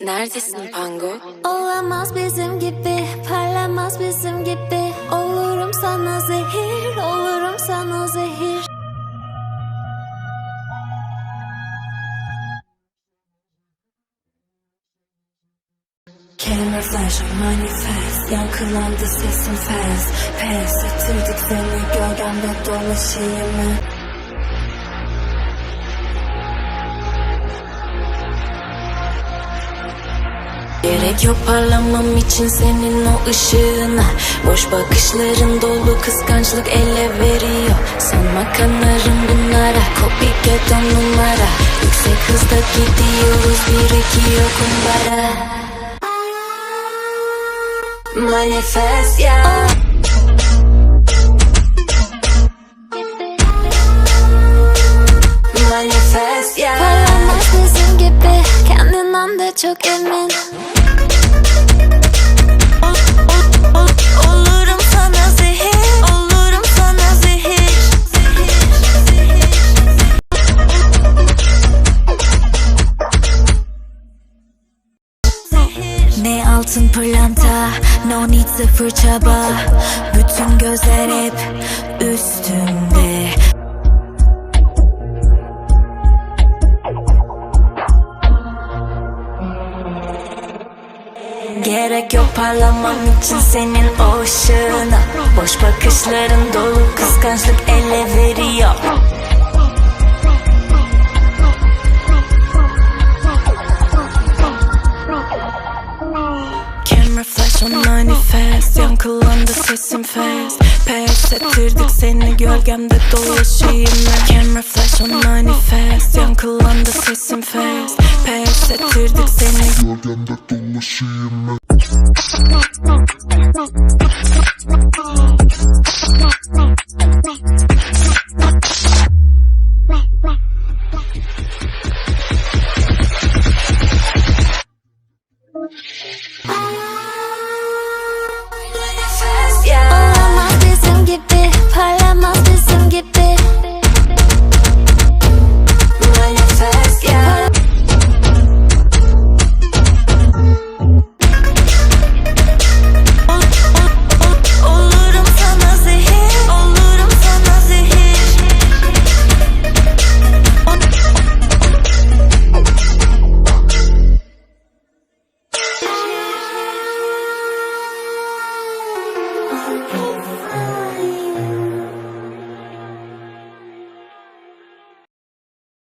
Neredesin Pango? Olamaz bizim gibi, parlamaz bizim gibi Olurum sana zehir, olurum sana zehir Camera flash manifest Yankılandı sesim fast Pes ettirdik seni gölgemde dolaşayım mı? Gerek yok parlamam için senin o ışığına. Boş bakışların dolu kıskançlık ele veriyor. Sanma kanarım bunlara Copycat on numara. Yüksek hızda gidiyoruz bir iki yok kumbara Manifest ya. Manifest ya. Parlamaz bizim gibi, kendinden de çok emin Ne altın pırlanta No need sıfır çaba. Bütün gözler hep üstümde. Gerek yok parlamam için senin o ışığına Boş bakışların dolu kıskançlık ele veriyor Yankılandı sesim fast. Pes ettirdik seni gölgemde dolaşayım. Ben Camera flash on manifest. Yankılandı sesim fast. Pes ettirdik seni. Gölgemde dolaşayım. Ben